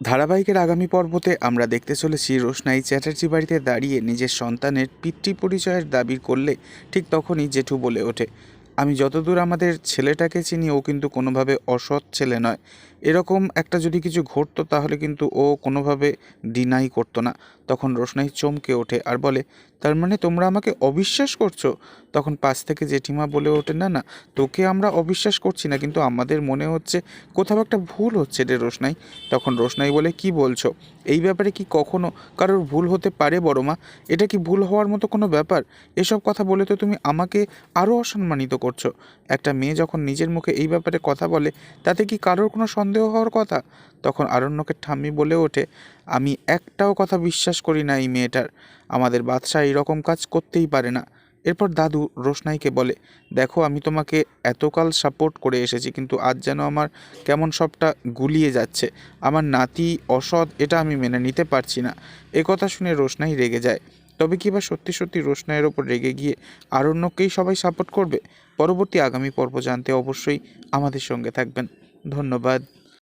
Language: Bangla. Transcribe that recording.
ধারাবাহিকের আগামী পর্বতে আমরা দেখতে চলেছি রোশনাই চ্যাটার্জি বাড়িতে দাঁড়িয়ে নিজের সন্তানের পিতৃ পরিচয়ের দাবি করলে ঠিক তখনই জেঠু বলে ওঠে। আমি যতদূর আমাদের ছেলেটাকে চিনি, ও কিন্তু কোনোভাবে অসৎ ছেলে নয়। এরকম একটা যদি কিছু ঘটতো, তাহলে কিন্তু ও কোনোভাবে ডিনাই করতো না। তখন রোশনাই চমকে ওঠে আর বলে, তার মানে তোমরা আমাকে অবিশ্বাস করছ? তখন পাশ থেকে জেঠিমা বলে ওঠে, না না, তোকে আমরা অবিশ্বাস করছি না, কিন্তু আমাদের মনে হচ্ছে কোথাও একটা ভুল হচ্ছে রে রোশনাই। তখন রোশনাই বলে, কি বলছো? এই ব্যাপারে কি কখনো কারোর ভুল হতে পারে বড় মা এটা কি ভুল হওয়ার মতো কোনো ব্যাপার? এসব কথা বলে তো তুমি আমাকে আরও অসম্মানিত করছ? একটা মেয়ে যখন নিজের মুখে এই ব্যাপারে কথা বলে, তাতে কি কারোর কোনো সন্দেহ হওয়ার কথা? তখন আরণ্যকের ঠাম্মি বলে ওঠে, আমি একটাও কথা বিশ্বাস করি না এই মেয়েটার। আমাদের বাদশাহ এইরকম কাজ করতেই পারে না। এরপর দাদু রোশনাইকে বলে, দেখো, আমি তোমাকে এতকাল সাপোর্ট করে এসেছি, কিন্তু আজ যেন আমার কেমন সবটা গুলিয়ে যাচ্ছে। আমার নাতি অসৎ, এটা আমি মেনে নিতে পারছি না। এ কথা শুনে রোশনাই রেগে যায়। তবে কি বা সত্যি সত্যি রোশনাইয়ের ওপর রেগে গিয়ে আরণ্যকেই সবাই সাপোর্ট করবে? পরবর্তী আগামী পর্ব জানতে অবশ্যই আমাদের সঙ্গে থাকবেন। ধন্যবাদ।